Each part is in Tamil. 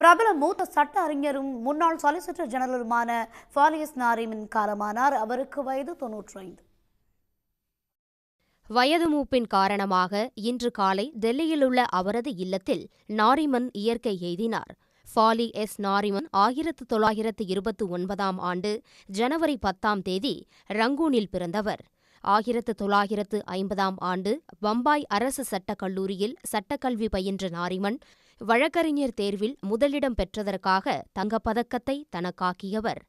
பிரபல மூத்த சட்ட அறிஞரும் முன்னாள் சாலிசிட்டர் ஜெனரலுமான ஃபாலியஸ் நாரிமின் காலமானார். அவருக்கு வயது தொன்னூற்றி ஐந்து. வயது மூப்பின் காரணமாக இன்று காலை டெல்லியிலுள்ள அவரது இல்லத்தில் நாரிமன் இயற்கை எய்தினார். ஃபாலி எஸ் நாரிமன் ஆயிரத்து தொள்ளாயிரத்து இருபத்து ஒன்பதாம் ஆண்டு ஜனவரி பத்தாம் தேதி ரங்கூனில் பிறந்தவர். ஆயிரத்து தொள்ளாயிரத்து ஐம்பதாம் ஆண்டு பம்பாய் அரசு சட்டக் கல்லூரியில் சட்டக்கல்வி பயின்ற நாரிமன் வழக்கறிஞர் தேர்வில் முதலிடம் பெற்றதற்காக தங்கப்பதக்கத்தை தனக்காக்கியவர்.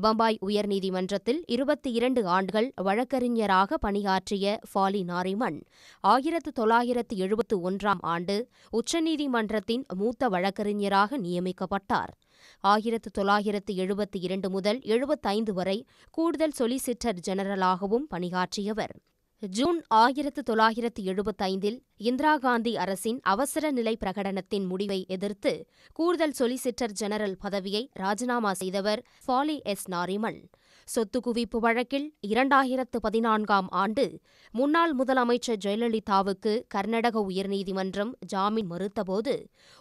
பம்பாய் உயர்நீதிமன்றத்தில் இருபத்தி இரண்டு ஆண்டுகள் வழக்கறிஞராக பணியாற்றிய ஃபாலி நாரிமன் ஆயிரத்து தொள்ளாயிரத்து எழுபத்து ஒன்றாம் ஆண்டு உச்சநீதிமன்றத்தின் மூத்த வழக்கறிஞராக நியமிக்கப்பட்டார். ஆயிரத்து தொள்ளாயிரத்து எழுபத்தி இரண்டு முதல் எழுபத்தைந்து வரை கூடுதல் சொலிசிட்டர் ஜெனரலாகவும் பணியாற்றியவர். ஜூன் ஆயிரத்து தொள்ளாயிரத்து எழுபத்தைந்தில் இந்திரா காந்தி அரசின் அவசர நிலை பிரகடனத்தின் முடிவை எதிர்த்து கூடுதல் சொலிசிட்டர் ஜெனரல் பதவியை ராஜினாமா செய்தவர் ஃபாலி எஸ் நாரிமன். சொத்து குவிப்பு வழக்கில் இரண்டாயிரத்து பதினான்காம் ஆண்டு முன்னாள் முதலமைச்சர் ஜெயலலிதாவுக்கு கர்நாடக உயர்நீதிமன்றம் ஜாமீன் மறுத்தபோது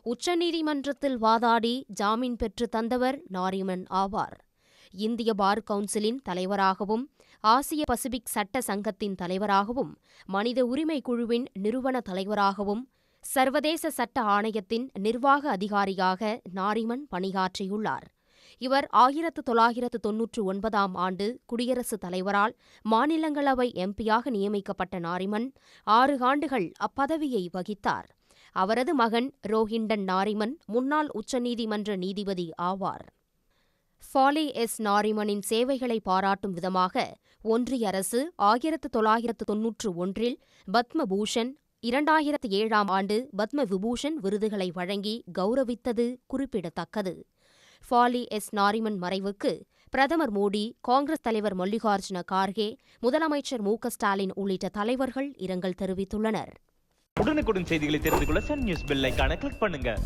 உச்சநீதிமன்றத்தில் வாதாடி ஜாமீன் பெற்று தந்தவர் நாரிமன் ஆவார். இந்திய பார் கவுன்சிலின் தலைவராகவும் ஆசிய பசிபிக் சட்ட சங்கத்தின் தலைவராகவும் மனித உரிமை குழுவின் நிறுவன தலைவராகவும் சர்வதேச சட்ட ஆணையத்தின் நிர்வாக அதிகாரியாக நாரிமன் பணியாற்றியுள்ளார். இவர் ஆயிரத்து தொள்ளாயிரத்து தொன்னூற்று ஒன்பதாம் ஆண்டு குடியரசுத் தலைவரால் மாநிலங்களவை எம்பியாக நியமிக்கப்பட்ட நாரிமன் ஆறு ஆண்டுகள் அப்பதவியை வகித்தார். அவரது மகன் ரோஹிண்டன் நாரிமன் முன்னாள் உச்சநீதிமன்ற நீதிபதி ஆவார். ஃபாலி எஸ். நாரிமனின் சேவைகளை பாராட்டும் விதமாக ஒன்றிய அரசு ஆயிரத்து தொள்ளாயிரத்து தொன்னூற்று ஒன்றில் பத்மபூஷன் இரண்டாயிரத்து ஏழாம் ஆண்டு பத்ம விபூஷன் விருதுகளை வழங்கி கௌரவித்தது குறிப்பிடத்தக்கது. ஃபாலி எஸ். நாரிமன் மறைவுக்கு பிரதமர் மோடி காங்கிரஸ் தலைவர் மல்லிகார்ஜுன கார்கே முதலமைச்சர் மு. ஸ்டாலின் உள்ளிட்ட தலைவர்கள் இரங்கல் தெரிவித்துள்ளனர். உடனுக்குடன் செய்திகளை தெரிந்து கொள்ள சன் நியூஸ் பெல்லைக்கான கிளிக் பண்ணுங்க.